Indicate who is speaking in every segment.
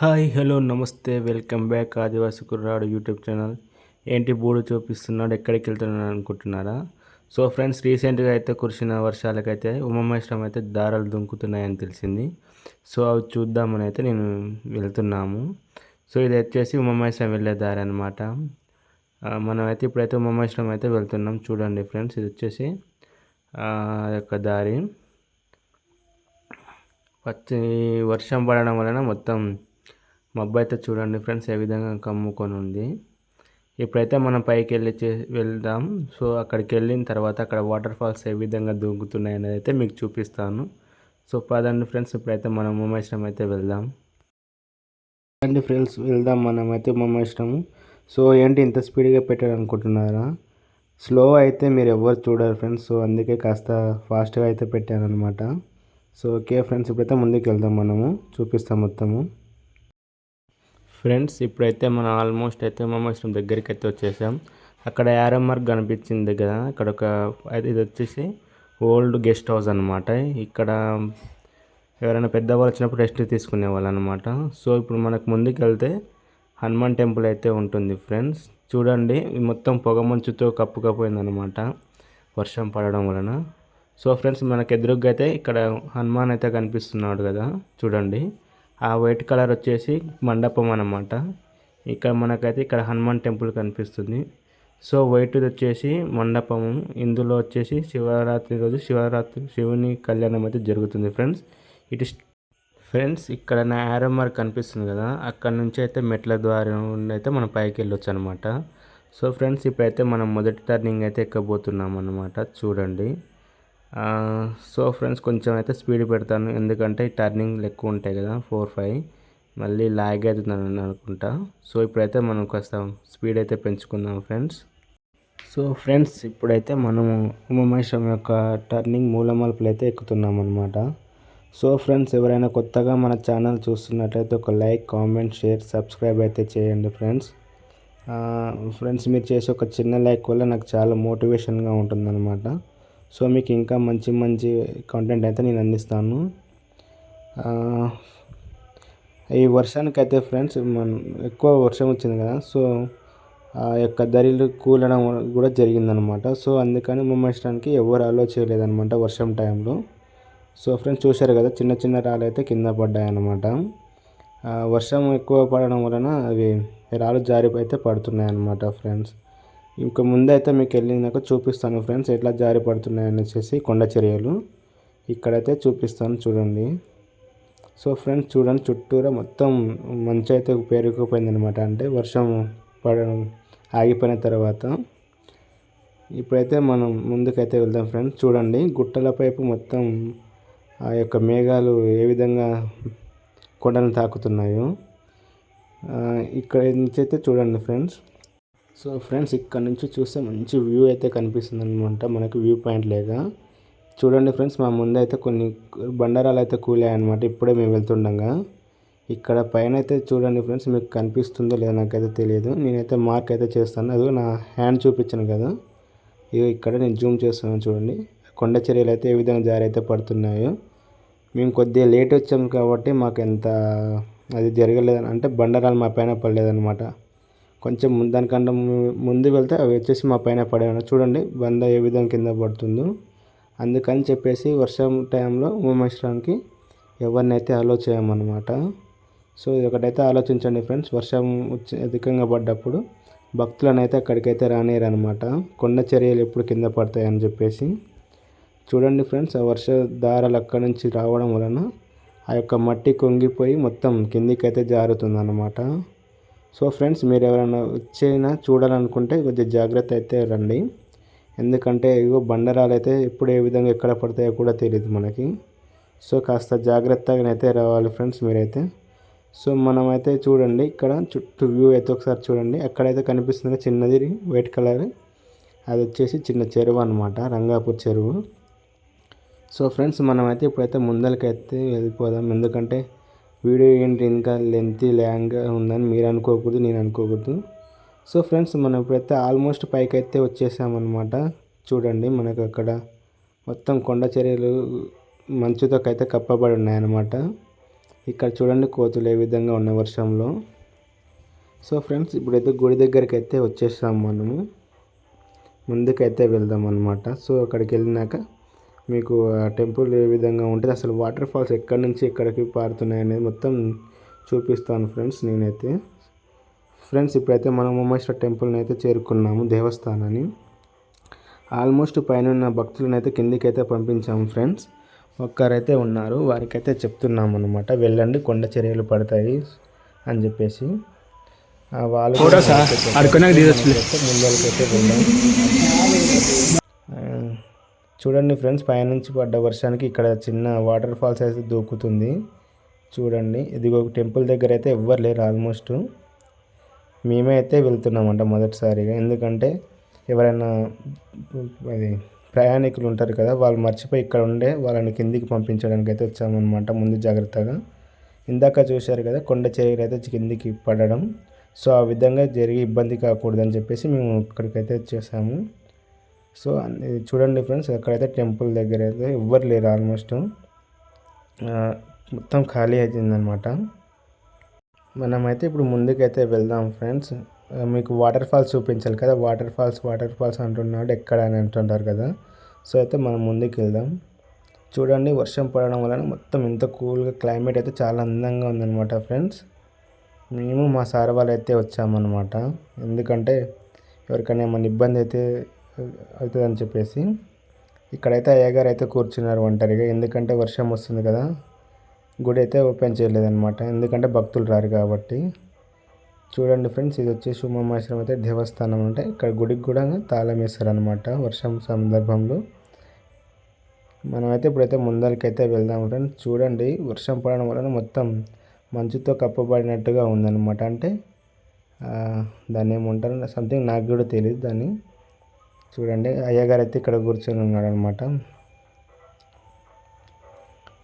Speaker 1: Hi hello నమస్తే welcome back ఆదివాసి కుర్రాడు YouTube channel. ఏంటి బోర్డు చూపిస్తున్నాడు ఎక్కడికి వెళ్తున్నాను అనుకుంటున్నారా? సో ఫ్రెండ్స్ రీసెంట్గా అయితే కురిసిన వర్షాలకైతే ఉమామేశ్వరం అయితే దారాలు దుంకుతున్నాయని తెలిసింది. సో అవి చూద్దామని అయితే నేను వెళ్తున్నాము. సో ఇది వచ్చేసి ఉమామేశ్వరం వెళ్ళే దారి అనమాట మనమైతే ఇప్పుడైతే ఉమామేశ్వరం అయితే వెళ్తున్నాం. చూడండి ఫ్రెండ్స్ ఇది వచ్చేసి యొక్క దారి. పచ్చి వర్షం పడడం వలన మొత్తం మబ్బు అయితే చూడండి ఫ్రెండ్స్ ఏ విధంగా కమ్ముకొని ఉంది. ఇప్పుడైతే మనం పైకి వెళ్ళి వెళ్దాం. సో అక్కడికి వెళ్ళిన తర్వాత అక్కడ వాటర్ ఫాల్స్ ఏ విధంగా దూకుతున్నాయి అనేది అయితే మీకు చూపిస్తాను. సో పదండి ఫ్రెండ్స్ ఇప్పుడైతే మనం ఉమాశ్రమం అయితే వెళ్దాం. అండి ఫ్రెండ్స్ వెళ్దాం మనం అయితే ఉమాశ్రమం సో ఏంటి ఇంత స్పీడ్గా పెట్టారు అనుకుంటున్నారా స్లో అయితే మీరు ఎవరు చూడరు ఫ్రెండ్స్ సో అందుకే కాస్త ఫాస్ట్గా అయితే పెట్టాను అనమాట సో ఓకే ఫ్రెండ్స్ ఇప్పుడైతే ముందుకు వెళ్దాం మనము. చూపిస్తాం మొత్తము. ఫ్రెండ్స్ ఇప్పుడైతే మనం ఆల్మోస్ట్ అయితే మమ్మేశ్వరం దగ్గరికి అయితే వచ్చేసాం. అక్కడ యారో మార్క్ కనిపించింది కదా అక్కడ ఒక ఇది వచ్చేసి ఓల్డ్ గెస్ట్ హౌస్ అనమాట ఇక్కడ ఎవరైనా పెద్దవాళ్ళు వచ్చినప్పుడు రెస్ట్ తీసుకునే వాళ్ళు అనమాట సో ఇప్పుడు మనకు ముందుకు వెళ్తే హనుమాన్ టెంపుల్ అయితే ఉంటుంది ఫ్రెండ్స్. చూడండి మొత్తం పొగ మంచుతో కప్పుకపోయిందనమాట వర్షం పడడం వలన. సో ఫ్రెండ్స్ మనకు ఎదురుగా అయితే ఇక్కడ హనుమాన్ అయితే కనిపిస్తున్నాడు కదా చూడండి. ఆ వైట్ కలర్ వచ్చేసి మండపం అనమాట ఇక్కడ మనకైతే ఇక్కడ హనుమాన్ టెంపుల్ కనిపిస్తుంది. సో వైట్ వచ్చేసి మండపము. ఇందులో వచ్చేసి శివరాత్రి రోజు శివరాత్రి శివుని కళ్యాణం అయితే జరుగుతుంది ఫ్రెండ్స్. ఇటు ఫ్రెండ్స్ ఇక్కడ నా యారో మార్క్ కనిపిస్తుంది కదా అక్కడ నుంచి అయితే మెట్ల ద్వారా అయితే మనం పైకి వెళ్ళొచ్చు అనమాట సో ఫ్రెండ్స్ ఇప్పుడైతే మనం మొదటి టర్నింగ్ అయితే ఎక్కబోతున్నాం అనమాట చూడండి. సో ఫ్రెండ్స్ కొంచెం అయితే స్పీడ్ పెడతాను. ఎందుకంటే టర్నింగ్లు ఎక్కువ ఉంటాయి కదా ఫోర్ ఫైవ్. మళ్ళీ లాగ్ అవుతుందని అనుకుంటా. సో ఇప్పుడైతే మనం కాస్త స్పీడ్ అయితే పెంచుకుందాం ఫ్రెండ్స్. సో ఫ్రెండ్స్ ఇప్పుడైతే మనము ఉమామేశ్వరం యొక్క టర్నింగ్ మూలమలుపులు అయితే ఎక్కుతున్నాం అనమాట సో ఫ్రెండ్స్ ఎవరైనా కొత్తగా మన ఛానల్ చూస్తున్నట్లయితే ఒక లైక్ కామెంట్ షేర్ సబ్స్క్రైబ్ అయితే చేయండి ఫ్రెండ్స్. ఫ్రెండ్స్ మీరు చేసే ఒక చిన్న లైక్ వల్ల నాకు చాలా మోటివేషన్గా ఉంటుందన్నమాట. సో మీకు ఇంకా మంచి మంచి కంటెంట్ అయితే నేను అందిస్తాను. ఈ వర్షానికి అయితే ఫ్రెండ్స్ మన ఎక్కువ వర్షం వచ్చింది కదా సో ఆ యొక్క దరిలు కూలడం కూడా జరిగిందనమాట సో అందుకని ముమ్మేయడానికి ఎవరు అలో చేయలేదనమాట వర్షం టైంలో సో ఫ్రెండ్స్ చూశారు కదా చిన్న చిన్న రాళ్ళు అయితే కింద పడ్డాయన్నమాట. వర్షం ఎక్కువ పడడం వలన అవి రాళ్ళు జారిపోయితే పడుతున్నాయి అన్నమాట ఫ్రెండ్స్ ఇంకా ముందైతే మీకు వెళ్ళినాక చూపిస్తాను ఫ్రెండ్స్ ఎట్లా జారి పడుతున్నాయని వచ్చేసి కొండ చర్యలు. ఇక్కడైతే చూపిస్తాను చూడండి. సో ఫ్రెండ్స్ చూడండి చుట్టూరా మొత్తం మంచి అయితే పేరుకుపోయింది అనమాట అంటే వర్షం పడడం ఆగిపోయిన తర్వాత ఇప్పుడైతే మనం ముందుకైతే వెళ్దాం ఫ్రెండ్స్. చూడండి గుట్టల పైపు మొత్తం ఆ యొక్క మేఘాలు ఏ విధంగా కొండలను తాకుతున్నాయో. ఇక్కడ నుంచి అయితే చూడండి ఫ్రెండ్స్. సో ఫ్రెండ్స్ ఇక్కడ నుంచి చూస్తే మంచి వ్యూ అయితే కనిపిస్తుంది అనమాట మనకి వ్యూ పాయింట్ లేక. చూడండి ఫ్రెండ్స్ మా ముందైతే కొన్ని బండరాలు అయితే కూలాయి అనమాట ఇప్పుడే మేము వెళ్తుండగా. ఇక్కడ పైన అయితే చూడండి ఫ్రెండ్స్ మీకు కనిపిస్తుందో లేదో నాకైతే తెలియదు. నేనైతే మార్క్ అయితే చేస్తాను. అది నా హ్యాండ్ చూపించాను కదా. ఇవి ఇక్కడ నేను జూమ్ చేస్తున్నాను చూడండి. కొండ చర్యలు అయితే ఏ విధంగా జారి అయితే పడుతున్నాయో. మేము కొద్దిగా లేట్ వచ్చాము కాబట్టి మాకు ఎంత అది జరగలేదని అంటే బండరాలు మా పైన పడలేదన్నమాట. కొంచెం దానికంటే ముందు వెళ్తే అవి వచ్చేసి మా పైన పడేవాడు చూడండి బంద ఏ విధంగా కింద పడుతుందో. అందుకని చెప్పేసి వర్షం టైంలో ఉమేశ్వరానికి ఎవరినైతే అలో చేయమన్నమాట. సో ఇది ఒకటైతే ఆలోచించండి ఫ్రెండ్స్ వర్షం అధికంగా పడ్డప్పుడు భక్తులను అయితే అక్కడికైతే రానియరు అనమాట కొండ చర్యలు ఎప్పుడు కింద పడతాయని చెప్పేసి. చూడండి ఫ్రెండ్స్ ఆ వర్ష దారాలు అక్కడి నుంచి రావడం వలన ఆ యొక్క మట్టి కొంగిపోయి మొత్తం కిందికైతే అయితే జారుతుంది అన్నమాట సో ఫ్రెండ్స్ మీరు ఎవరైనా వచ్చినా చూడాలనుకుంటే కొద్దిగా జాగ్రత్త అయితే రండి. ఎందుకంటే ఇగో బండరాలు అయితే ఎప్పుడు ఏ విధంగా ఎక్కడ పడతాయో కూడా తెలియదు మనకి. సో కాస్త జాగ్రత్తగానైతే రావాలి ఫ్రెండ్స్ మీరైతే. సో మనమైతే చూడండి ఇక్కడ చుట్టూ వ్యూ అయితే ఒకసారి చూడండి. అక్కడైతే కనిపిస్తుంది చిన్నది వైట్ కలర్. అది వచ్చేసి చిన్న చెరువు అనమాట రంగాపూర్ చెరువు. సో ఫ్రెండ్స్ మనమైతే ఇప్పుడైతే ముందరికైతే వెళ్ళిపోదాం. ఎందుకంటే వీడియో ఏంటి ఇంకా లెంత్ ల్యాంగ్గా ఉందని మీరు అనుకోకూడదు నేను అనుకోకూడదు. సో ఫ్రెండ్స్ మనం ఇప్పుడైతే ఆల్మోస్ట్ పైకి అయితే వచ్చేసామన్నమాట. చూడండి మనకు అక్కడ మొత్తం కొండ చర్యలు మంచుతో అయితే కప్పబడి ఉన్నాయన్నమాట. ఇక్కడ చూడండి కోతులు ఏ విధంగా ఉన్న వర్షంలో. సో ఫ్రెండ్స్ ఇప్పుడైతే గుడి దగ్గరికి అయితే వచ్చేసాము మనము. ముందుకైతే వెళ్దాం అనమాట సో అక్కడికి వెళ్ళినాక మీకు ఆ టెంపుల్ ఏ విధంగా ఉంటుంది అసలు వాటర్ ఫాల్స్ ఎక్కడి నుంచి ఎక్కడికి పారుతున్నాయి అనేది మొత్తం చూపిస్తాను ఫ్రెండ్స్ నేనైతే. ఫ్రెండ్స్ ఇప్పుడైతే మనం ఉమేశ్వర టెంపుల్ని అయితే చేరుకున్నాము దేవస్థానాన్ని. ఆల్మోస్ట్ పైన ఉన్న భక్తులను అయితే కిందికి అయితే పంపించాము ఫ్రెండ్స్. ఒక్కరైతే ఉన్నారు వారికైతే చెప్తున్నాము అనమాట వెళ్ళండి కొండ చర్యలు పడతాయి అని చెప్పేసి. వాళ్ళు ముందరికైతే వెళ్ళాం. చూడండి ఫ్రెండ్స్ పైనుంచి పడ్డ వర్షానికి ఇక్కడ చిన్న వాటర్ ఫాల్స్ అయితే దూకుతుంది. చూడండి ఇది ఒక టెంపుల్ దగ్గర అయితే ఎవ్వరు లేరు ఆల్మోస్ట్. మేమే అయితే వెళ్తున్నామంట మొదటిసారిగా. ఎందుకంటే ఎవరైనా అది ప్రయాణికులు ఉంటారు కదా వాళ్ళు మర్చిపోయి ఇక్కడ ఉండే వాళ్ళని కిందికి పంపించడానికి అయితే వచ్చామన్నమాట ముందు జాగ్రత్తగా. ఇందాక చూశారు కదా కొండ చర్యలు అయితే కిందికి పడడం. సో ఆ విధంగా జరిగి ఇబ్బంది కాకూడదని చెప్పేసి మేము ఇక్కడికైతే వచ్చేసాము. సో చూడండి ఫ్రెండ్స్ అక్కడైతే టెంపుల్ దగ్గర అయితే ఎవ్వరు లేరు ఆల్మోస్ట్. మొత్తం ఖాళీ అవుతుందన్నమాట మనమైతే ఇప్పుడు ముందుకైతే వెళ్దాం ఫ్రెండ్స్. మీకు వాటర్ ఫాల్స్ చూపించాలి కదా వాటర్ ఫాల్స్ వాటర్ ఫాల్స్ అంటున్నాడు ఎక్కడ అని అంటుంటారు కదా. సో అయితే మనం ముందుకు వెళ్దాం. చూడండి వర్షం పడడం వలన మొత్తం ఇంత కూల్గా క్లైమేట్ అయితే చాలా అందంగా ఉందన్నమాట ఫ్రెండ్స్. మేము మా సార్ వాళ్ళు అయితే వచ్చామన్నమాట. ఎందుకంటే ఎవరికైనా ఏమైనా ఇబ్బంది అయితే అవుతుందని చెప్పేసి ఇక్కడైతే అయ్యగారు అయితే కూర్చున్నారు ఒంటరిగా. ఎందుకంటే వర్షం వస్తుంది కదా గుడి అయితే ఓపెన్ చేయలేదన్నమాట. ఎందుకంటే భక్తులు రారు కాబట్టి. చూడండి ఫ్రెండ్స్ ఇది వచ్చేసి ఉమామహేశ్వరం అయితే దేవస్థానం అంటే ఇక్కడ గుడికి కూడా తాళం వేస్తారనమాట వర్షం సందర్భంలో. మనమైతే ఇప్పుడైతే ముందరికైతే వెళ్దాం ఫ్రెండ్స్. చూడండి వర్షం పడడం వలన మొత్తం మంచుతో కప్పబడినట్టుగా ఉందన్నమాట. అంటే దాన్ని ఏమంటారు? సంథింగ్ నాకు కూడా తెలియదు దాన్ని. చూడండి అయ్యగారు అయితే ఇక్కడ కూర్చొని ఉన్నాడు అనమాట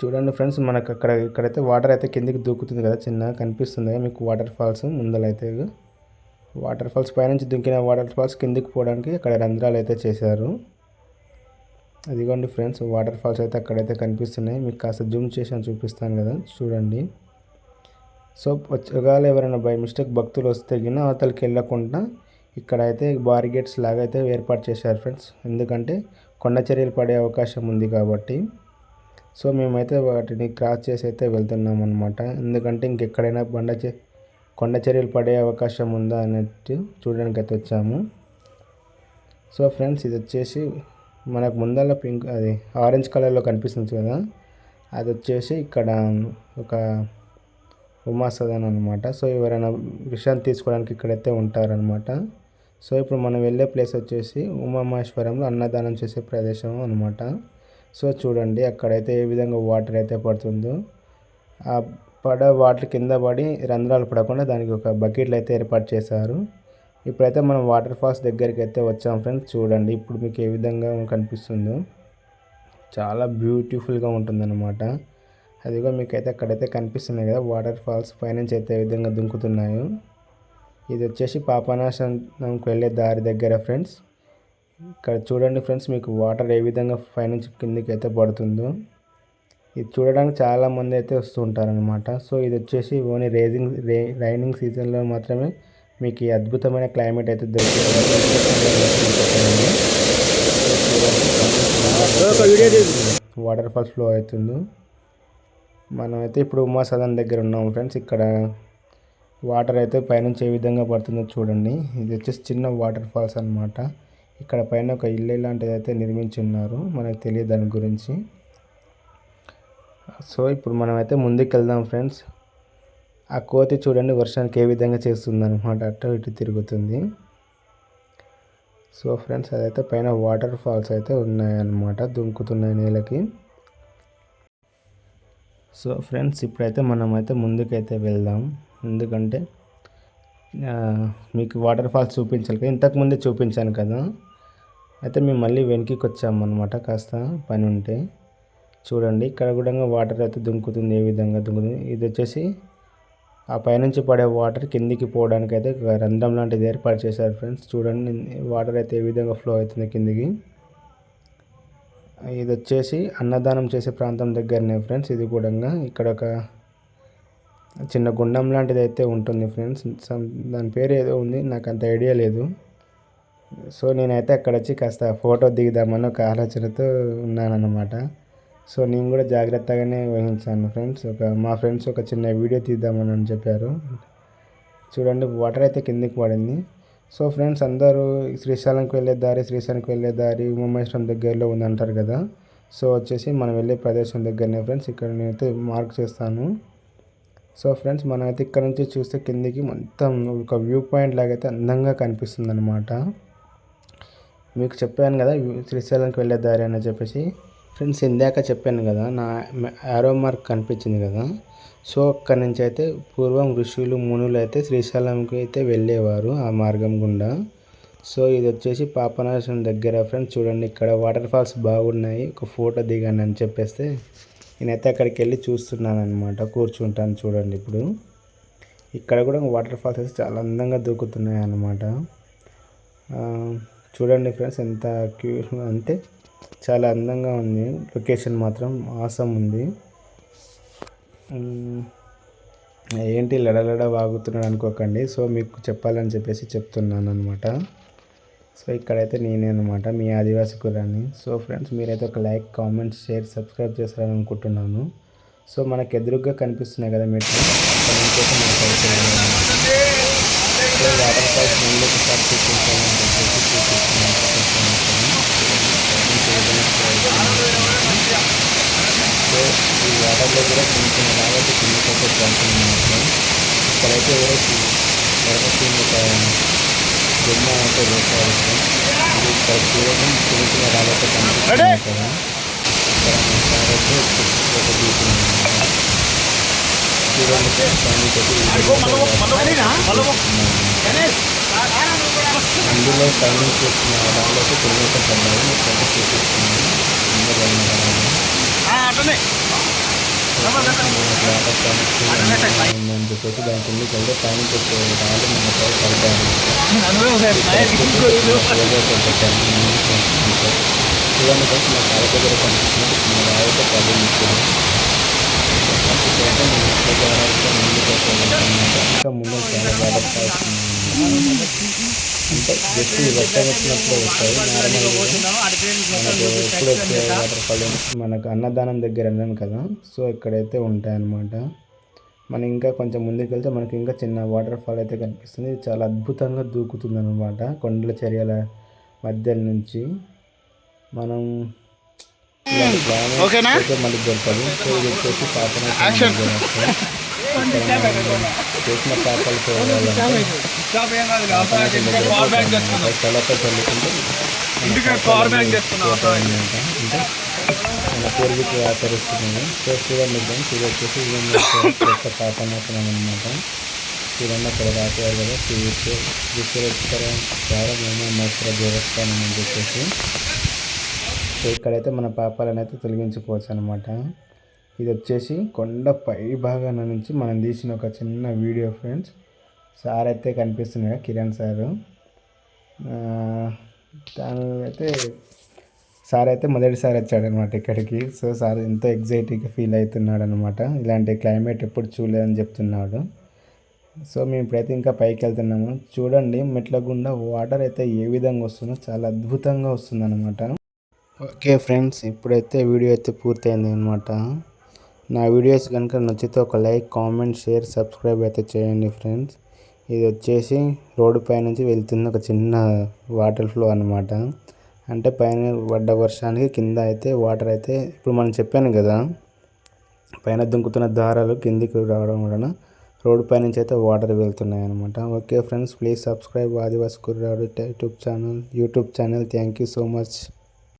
Speaker 1: చూడండి ఫ్రెండ్స్ మనకు అక్కడ ఇక్కడైతే వాటర్ అయితే కిందికి దూకుతుంది కదా చిన్నగా కనిపిస్తుంది. మీకు వాటర్ ఫాల్స్ ముందలైతే వాటర్ ఫాల్స్ పైనుంచి దుంకిన వాటర్ ఫాల్స్ కిందికి పోవడానికి అక్కడ రంధ్రాలు అయితే చేశారు. అదిగోండి ఫ్రెండ్స్ వాటర్ ఫాల్స్ అయితే అక్కడైతే కనిపిస్తున్నాయి. మీకు కాస్త జూమ్ చేసి చూపిస్తాను కదా చూడండి. సో ఒకవేళ ఎవరైనా బై మిస్టేక్ భక్తులు వస్తే గిన అవతలకి వెళ్ళకుండా ఇక్కడైతే బారిగేట్స్ లాగా అయితే ఏర్పాటు చేశారు ఫ్రెండ్స్. ఎందుకంటే కొండ చర్యలు పడే అవకాశం ఉంది కాబట్టి. సో మేమైతే వాటిని క్రాస్ చేసి అయితే వెళ్తున్నాం అనమాట ఎందుకంటే ఇంకెక్కడైనా బండ చే కొండ చర్యలు పడే అవకాశం ఉందా అన్నట్టు చూడడానికి అయితే వచ్చాము. సో ఫ్రెండ్స్ ఇది వచ్చేసి మనకు ముందర పింక్ అది ఆరెంజ్ కలర్లో కనిపిస్తుంది కదా. అది వచ్చేసి ఇక్కడ ఒక ఉమా సదన్ అనమాట సో ఎవరైనా విషయాన్ని తీసుకోవడానికి ఇక్కడైతే ఉంటారనమాట సో ఇప్పుడు మనం వెళ్ళే ప్లేస్ వచ్చేసి ఉమామహేశ్వరంలో అన్నదానం చేసే ప్రదేశం అనమాట సో చూడండి అక్కడైతే ఏ విధంగా వాటర్ అయితే పడుతుందో. ఆ పడ వాటర్ కింద పడి రంధ్రాలు పడకుండా దానికి ఒక బకెట్లు అయితే ఏర్పాటు చేశారు. ఇప్పుడైతే మనం వాటర్ ఫాల్స్ దగ్గరికి అయితే వచ్చాం ఫ్రెండ్స్ చూడండి. ఇప్పుడు మీకు ఏ విధంగా కనిపిస్తుందో. చాలా బ్యూటిఫుల్గా ఉంటుందన్నమాట. అదిగో మీకైతే అక్కడైతే కనిపిస్తున్నాయి కదా వాటర్ ఫాల్స్. పైనుంచి అయితే ఏ విధంగా దుంకుతున్నాయో. ఇది వచ్చేసి పాపనాశనంకి వెళ్ళే దారి దగ్గర ఫ్రెండ్స్. ఇక్కడ చూడండి ఫ్రెండ్స్ మీకు వాటర్ ఏ విధంగా పైనుంచి కిందికి అయితే పడుతుందో. ఇది చూడడానికి చాలామంది అయితే వస్తుంటారనమాట సో ఇది వచ్చేసి ఓన్లీ రేజింగ్ రే రైనింగ్ సీజన్లో మాత్రమే మీకు ఈ అద్భుతమైన క్లైమేట్ అయితే దొరుకుతుంది వాటర్ ఫాల్స్ ఫ్లో అవుతుంది. మనమైతే ఇప్పుడు ఉమా సదన్ దగ్గర ఉన్నాము ఫ్రెండ్స్. ఇక్కడ వాటర్ అయితే పైనుంచి ఏ విధంగా పడుతుందో చూడండి. ఇది వచ్చేసి చిన్న వాటర్ ఫాల్స్ అనమాట ఇక్కడ పైన ఒక ఇల్లు లాంటిది అయితే నిర్మించి ఉన్నారు. మనకు తెలియదు దాని గురించి. సో ఇప్పుడు మనం అయితే ముందుకు వెళ్దాం ఫ్రెండ్స్. ఆ కోతి చూడండి వర్షానికి ఏ విధంగా చేస్తుంది అనమాట అటు ఇటు తిరుగుతుంది. సో ఫ్రెండ్స్ అదైతే పైన వాటర్ ఫాల్స్ అయితే ఉన్నాయన్నమాట. దుంకుతున్నాయి నేలకి. సో ఫ్రెండ్స్ ఇప్పుడైతే మనమైతే ముందుకైతే వెళ్దాం. ఎందుకంటే మీకు వాటర్ ఫాల్స్ చూపించాలి కదా. ఇంతకుముందే చూపించాను కదా. అయితే మేము మళ్ళీ వెనక్కి వచ్చామన్నమాట. కాస్త పని ఉంటే. చూడండి ఇక్కడ కూడా వాటర్ అయితే దుంకుతుంది ఏ విధంగా దుంకుతుంది. ఇది వచ్చేసి ఆ పైనుంచి పడే వాటర్ కిందికి పోవడానికి అయితే రంధ్రం లాంటిది ఏర్పాటు చేశారు ఫ్రెండ్స్. చూడండి వాటర్ అయితే ఏ విధంగా ఫ్లో అవుతుంది కిందికి. ఇది వచ్చేసి అన్నదానం చేసే ప్రాంతం దగ్గరనే ఫ్రెండ్స్. ఇది కూడా ఇక్కడ ఒక చిన్న గుండం లాంటిది అయితే ఉంటుంది ఫ్రెండ్స్. దాని పేరు ఏదో ఉంది నాకు అంత ఐడియా లేదు. సో నేనైతే అక్కడ వచ్చి కాస్త ఫోటో దిగుదామని ఒక ఆలోచనతో ఉన్నానన్నమాట. సో నేను కూడా జాగ్రత్తగానే వహించాను ఫ్రెండ్స్. ఒక మా ఫ్రెండ్స్ ఒక చిన్న వీడియో తీద్దామని అని చెప్పారు. చూడండి వాటర్ అయితే కిందికి పడింది. సో ఫ్రెండ్స్ అందరూ శ్రీశైలంకి వెళ్ళే దారి శ్రీశైలంకి వెళ్ళే దారి ఉమామేశ్వరం దగ్గరలో ఉందంటారు కదా. సో వచ్చేసి మనం వెళ్ళే ప్రదేశం దగ్గరనే ఫ్రెండ్స్. ఇక్కడ నేనైతే మార్క్ చేస్తాను. సో ఫ్రెండ్స్ మనమైతే ఇక్కడ నుంచి చూస్తే కిందికి మొత్తం ఒక వ్యూ పాయింట్ లాగైతే అందంగా కనిపిస్తుంది అనమాట మీకు చెప్పాను కదా శ్రీశైలంకి వెళ్ళే దారి అని చెప్పేసి. ఫ్రెండ్స్ ఇందాక చెప్పాను కదా నా ఆరో మార్క్ కనిపించింది కదా. సో అక్కడి నుంచి అయితే పూర్వం ఋషులు మునులు అయితే శ్రీశైలంకి అయితే వెళ్ళేవారు ఆ మార్గం గుండా. సో ఇది వచ్చేసి పాపనాశం దగ్గర. ఫ్రెండ్స్ చూడండి ఇక్కడ వాటర్ ఫాల్స్ బాగున్నాయి. ఒక ఫోటో దిగండి అని చెప్పేస్తే. నేనైతే అక్కడికి వెళ్ళి చూస్తున్నాను అనమాట కూర్చుంటాను చూడండి ఇప్పుడు. ఇక్కడ కూడా వాటర్ ఫాల్స్ అయితే చాలా అందంగా దూకుతున్నాయి అన్నమాట చూడండి ఫ్రెండ్స్ ఎంత క్యూ అంటే చాలా అందంగా ఉంది. లొకేషన్ మాత్రం ఆసం ఉంది. ఏంటి లడలడ వాగుతున్నాడు అనుకోకండి. సో మీకు చెప్పాలని చెప్పేసి చెప్తున్నాను అనమాట సో ఇక్కడైతే నేనే అనమాట మీ ఆదివాసి కురాన్ని సో ఫ్రెండ్స్ మీరైతే ఒక లైక్ కామెంట్ షేర్ సబ్స్క్రైబ్ చేస్తారని అనుకుంటున్నాను. సో మనకు ఎదురుగ్గా కనిపిస్తున్నాయి కదా మీరు వాటర్ ఫాల్స్ ముందు ఒకసారి చూపించాలని చెప్పేసి చూపిస్తున్నాను. సో ఈ వాటర్లో కూడా చిన్న చిన్న రావచ్చు చిన్న కొత్త ఇక్కడైతే ఒక బొమ్మ అయితే వేశారు ఇది ఇక్కడ చూడడం చిన్న చిన్న రాళ్ళతో కదా ఇక్కడ సార్ అయితే చూడండి అందులో టైమింగ్ చేస్తున్న రాళ్ళతో కొన్ని పడ్డాయి చూపిస్తున్నాను అందరూ ఉందని చెప్పేసి దాని కిందకి వెళ్తే పైన రాళ్ళు మా కాళ్ళ దగ్గర కనిపిస్తుంది చిన్న రాయితో ఇంకా ముందు చాలా బాగా అంటే జస్ట్ వర్షం వచ్చినప్పుడు వస్తాయి మనకు ఎప్పుడు వచ్చే వాటర్ ఫాల్ మనకు అన్నదానం దగ్గర వెళ్ళాను కదా సో ఇక్కడైతే ఉంటాయన్నమాట. మనం ఇంకా కొంచెం ముందుకు వెళ్తే మనకి ఇంకా చిన్న వాటర్ ఫాల్ అయితే కనిపిస్తుంది. చాలా అద్భుతంగా దూకుతుంది అనమాట కొండల చర్యల మధ్య నుంచి. మనం మళ్ళీ దొరకదు. సో ఇది వచ్చేసి పాపన చేసిన పాపాలు పూర్వీకులు ఆచరిస్తున్నాము సో చూడండి ఇది వచ్చేసి కొత్త అనమాట చూడండి అక్కడ రాసేవారు కదా. విశ్వేశ్వర ప్రారంభమైన మోస్త్ర దేవస్థానం అని చెప్పేసి. సో ఇక్కడైతే మన పాపాలను అయితే తొలగించుకోవచ్చు అనమాట ఇది వచ్చేసి కొండ పై భాగాన నుంచి మనం తీసిన ఒక చిన్న వీడియో ఫ్రెండ్స్. సార్ అయితే కనిపిస్తున్నాడు కిరణ్ సారు. తను అయితే సార్ అయితే మొదటిసారి వచ్చాడనమాట ఇక్కడికి. సో సార్ ఎంతో ఎగ్జైటింగ్గా ఫీల్ అవుతున్నాడు అనమాట ఇలాంటి క్లైమేట్ ఎప్పుడు చూడలేదని చెప్తున్నాడు. సో మేము ఇప్పుడైతే ఇంకా పైకి వెళ్తున్నాము. చూడండి మెట్ల గుండా వాటర్ అయితే ఏ విధంగా వస్తుందో చాలా అద్భుతంగా వస్తుందన్నమాట. ఓకే ఫ్రెండ్స్ ఇప్పుడైతే వీడియో అయితే పూర్తయింది అనమాట నా వీడియోస్ కనుక నచ్చితే ఒక లైక్ కామెంట్ షేర్ సబ్స్క్రైబ్ అయితే చేయండి ఫ్రెండ్స్ ఇది వచ్చేసి రోడ్డు పైనుంచి వెళ్తున్న ఒక చిన్న వాటర్ ఫ్లో అన్నమాట. అంటే పైన పడ్డ వర్షానికి కింద అయితే వాటర్ అయితే ఇప్పుడు మనం చెప్పాను కదా పైన దుంకుతున్న దారాలు కిందికి రావడం వలన రోడ్డు పై నుంచి అయితే వాటర్ వెళ్తున్నాయి అనమాట ఓకే ఫ్రెండ్స్ ప్లీజ్ సబ్స్క్రైబ్ ఆదివాసి కుర్రాడు YouTube channel YouTube channel. Thank you so much.